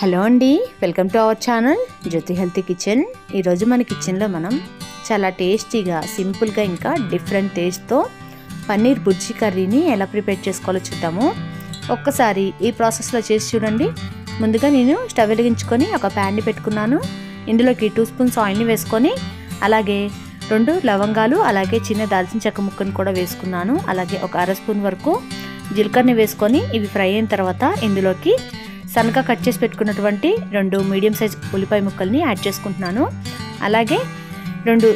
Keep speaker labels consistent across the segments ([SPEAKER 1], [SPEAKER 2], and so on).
[SPEAKER 1] Hello అండి welcome to our channel Jyothi healthy kitchen ఈరోజు మన కిచెన్లో మనం చాలా టేస్టీగా సింపుల్గా ఇంకా డిఫరెంట్ టేస్ట్తో పన్నీర్ బుజ్జి కర్రీని ఎలా ప్రిపేర్ చేసుకోవాలో చూద్దాము ఒక్కసారి ఈ ప్రాసెస్లో చేసి చూడండి ముందుగా నేను స్టవ్ వెలిగించుకొని ఒక ప్యాన్ని పెట్టుకున్నాను ఇందులోకి టూ స్పూన్స్ ఆయిల్ని వేసుకొని అలాగే రెండు లవంగాలు అలాగే చిన్న దాల్చిన చెక్క ముక్కను కూడా వేసుకున్నాను అలాగే ఒక అర స్పూన్ వరకు జీలకర్రని వేసుకొని ఇవి ఫ్రై అయిన తర్వాత ఇందులోకి సన్నగా కట్ చేసి పెట్టుకున్నటువంటి రెండు మీడియం సైజ్ ఉల్లిపాయ ముక్కల్ని యాడ్ చేసుకుంటున్నాను అలాగే రెండు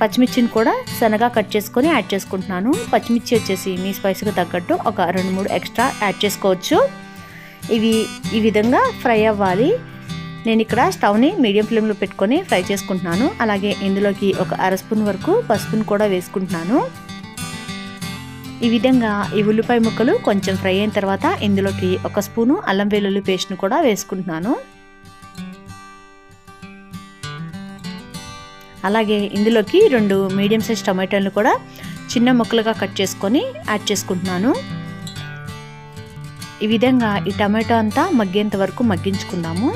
[SPEAKER 1] పచ్చిమిర్చిని కూడా సన్నగా కట్ చేసుకొని యాడ్ చేసుకుంటున్నాను పచ్చిమిర్చి వచ్చేసి మీ స్పైస్కి తగ్గట్టు ఒక రెండు మూడు ఎక్స్ట్రా యాడ్ చేసుకోవచ్చు ఇవి ఈ విధంగా ఫ్రై అవ్వాలి నేను ఇక్కడ స్టవ్ని మీడియం ఫ్లేమ్లో పెట్టుకొని ఫ్రై చేసుకుంటున్నాను అలాగే ఇందులోకి ఒక అర స్పూన్ వరకు పసుపును కూడా వేసుకుంటున్నాను ఈ విధంగా ఈ ఉల్లిపాయ ముక్కలు కొంచెం ఫ్రై అయిన తర్వాత ఇందులోకి ఒక స్పూను అల్లం వెల్లుల్లి పేస్ట్ను కూడా వేసుకుంటున్నాను అలాగే ఇందులోకి రెండు మీడియం సైజ్ టమాటోలు కూడా చిన్న ముక్కలుగా కట్ చేసుకొని యాడ్ చేసుకుంటున్నాను ఈ విధంగా ఈ టమాటో అంతా మగ్గేంత వరకు మగ్గించుకుందాము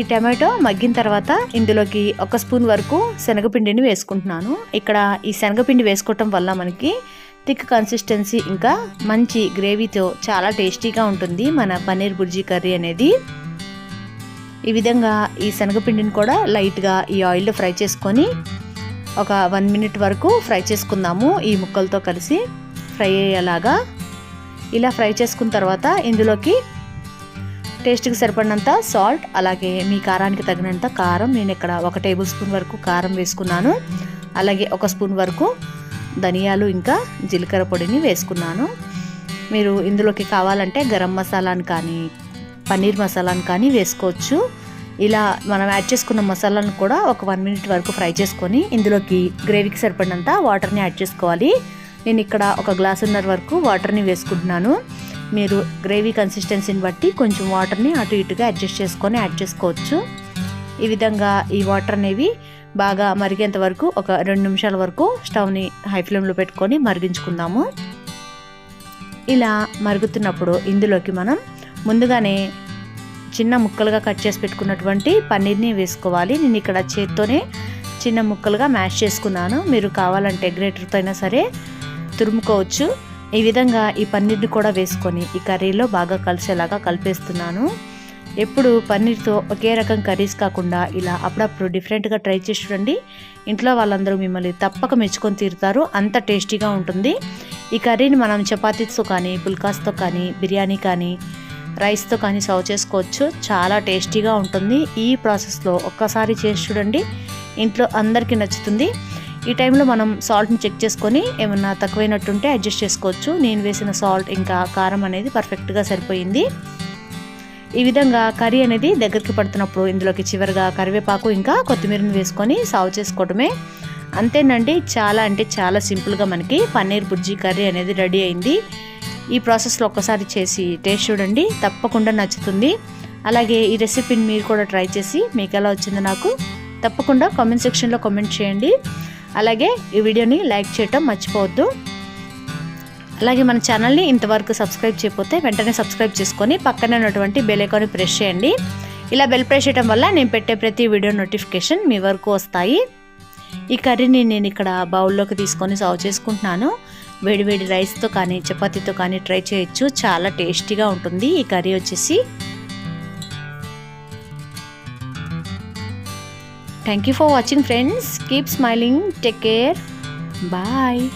[SPEAKER 1] ఈ టమాటో మగ్గిన తర్వాత ఇందులోకి ఒక స్పూన్ వరకు శనగపిండిని వేసుకుంటున్నాను ఇక్కడ ఈ శనగపిండి వేసుకోవటం వల్ల మనకి థిక్ కన్సిస్టెన్సీ ఇంకా మంచి గ్రేవీతో చాలా టేస్టీగా ఉంటుంది మన పన్నీర్ బుర్జీ కర్రీ అనేది ఈ విధంగా ఈ శనగపిండిని కూడా లైట్గా ఈ ఆయిల్లో ఫ్రై చేసుకొని ఒక వన్ మినిట్ వరకు ఫ్రై చేసుకుందాము ఈ ముక్కలతో కలిసి ఫ్రై అయ్యేలాగా ఇలా ఫ్రై చేసుకున్న తర్వాత ఇందులోకి టేస్ట్కి సరిపడినంత సాల్ట్ అలాగే మీ కారానికి తగినంత కారం నేను ఇక్కడ ఒక టేబుల్ స్పూన్ వరకు కారం వేసుకున్నాను అలాగే ఒక స్పూన్ వరకు ధనియాలు ఇంకా జీలకర్ర పొడిని వేసుకున్నాను మీరు ఇందులోకి కావాలంటే గరం మసాలాను కానీ పన్నీర్ మసాలాను కానీ వేసుకోవచ్చు ఇలా మనం యాడ్ చేసుకున్న మసాలాను కూడా ఒక వన్ మినిట్ వరకు ఫ్రై చేసుకొని ఇందులోకి గ్రేవీకి సరిపడినంత వాటర్ని యాడ్ చేసుకోవాలి నేను ఇక్కడ ఒక గ్లాసున్నర వరకు వాటర్ని వేసుకుంటున్నాను మీరు గ్రేవీ కన్సిస్టెన్సీని బట్టి కొంచెం వాటర్ని అటు ఇటుగా అడ్జస్ట్ చేసుకొని యాడ్ చేసుకోవచ్చు ఈ విధంగా ఈ వాటర్ అనేవి బాగా మరిగేంత వరకు ఒక రెండు నిమిషాల వరకు స్టవ్ని హై ఫ్లేమ్లో పెట్టుకొని మరిగించుకుందాము ఇలా మరుగుతున్నప్పుడు ఇందులోకి మనం ముందుగానే చిన్న ముక్కలుగా కట్ చేసి పెట్టుకున్నటువంటి పన్నీర్ని వేసుకోవాలి నేను ఇక్కడ చేత్తోనే చిన్న ముక్కలుగా మ్యాష్ చేసుకున్నాను మీరు కావాలంటే గ్రేటర్తో అయినా సరే తురుముకోవచ్చు ఈ విధంగా ఈ పన్నీర్ని కూడా వేసుకొని ఈ కర్రీలో బాగా కలిసేలాగా కలిపేస్తున్నాను ఎప్పుడు పన్నీర్తో ఒకే రకం కర్రీస్ కాకుండా ఇలా అప్పుడప్పుడు డిఫరెంట్గా ట్రై చేసి చూడండి ఇంట్లో వాళ్ళందరూ మిమ్మల్ని తప్పక మెచ్చుకొని తీరుతారు అంత టేస్టీగా ఉంటుంది ఈ కర్రీని మనం చపాతీస్తో కానీ పుల్కాస్తో కానీ బిర్యానీ కానీ రైస్తో కానీ సర్వ్ చేసుకోవచ్చు చాలా టేస్టీగా ఉంటుంది ఈ ప్రాసెస్లో ఒక్కసారి చేసి చూడండి ఇంట్లో అందరికీ నచ్చుతుంది ఈ టైంలో మనం సాల్ట్ని చెక్ చేసుకొని ఏమన్నా తక్కువైనట్టుంటే అడ్జస్ట్ చేసుకోవచ్చు నేను వేసిన సాల్ట్ ఇంకా కారం అనేది పర్ఫెక్ట్గా సరిపోయింది ఈ విధంగా కర్రీ అనేది దగ్గరికి పడుతున్నప్పుడు ఇందులోకి చివరిగా కరివేపాకు ఇంకా కొత్తిమీరని వేసుకొని సాగు చేసుకోవడమే అంతేనండి చాలా అంటే చాలా సింపుల్గా మనకి పన్నీర్ బుర్జీ కర్రీ అనేది రెడీ అయింది ఈ ప్రాసెస్లో ఒక్కసారి చేసి టేస్ట్ చూడండి తప్పకుండా నచ్చుతుంది అలాగే ఈ రెసిపీని మీరు కూడా ట్రై చేసి మీకు ఎలా వచ్చిందో నాకు తప్పకుండా కామెంట్ సెక్షన్లో కామెంట్ చేయండి అలాగే ఈ వీడియోని లైక్ చేయటం మర్చిపోవద్దు అలాగే మన ఛానల్ని ఇంతవరకు సబ్స్క్రైబ్ చేయకపోతే వెంటనే సబ్స్క్రైబ్ చేసుకొని పక్కనే ఉన్నటువంటి బెల్ ప్రెస్ చేయండి ఇలా బెల్ ప్రెస్ చేయడం వల్ల నేను పెట్టే ప్రతి వీడియో నోటిఫికేషన్ మీ వరకు వస్తాయి ఈ కర్రీని నేను ఇక్కడ బౌల్లోకి తీసుకొని సర్వ్ చేసుకుంటున్నాను వేడివేడి రైస్తో కానీ చపాతీతో కానీ ట్రై చేయొచ్చు చాలా టేస్టీగా ఉంటుంది ఈ కర్రీ వచ్చేసి Thank you for watching, friends. Keep smiling. Take care. Bye.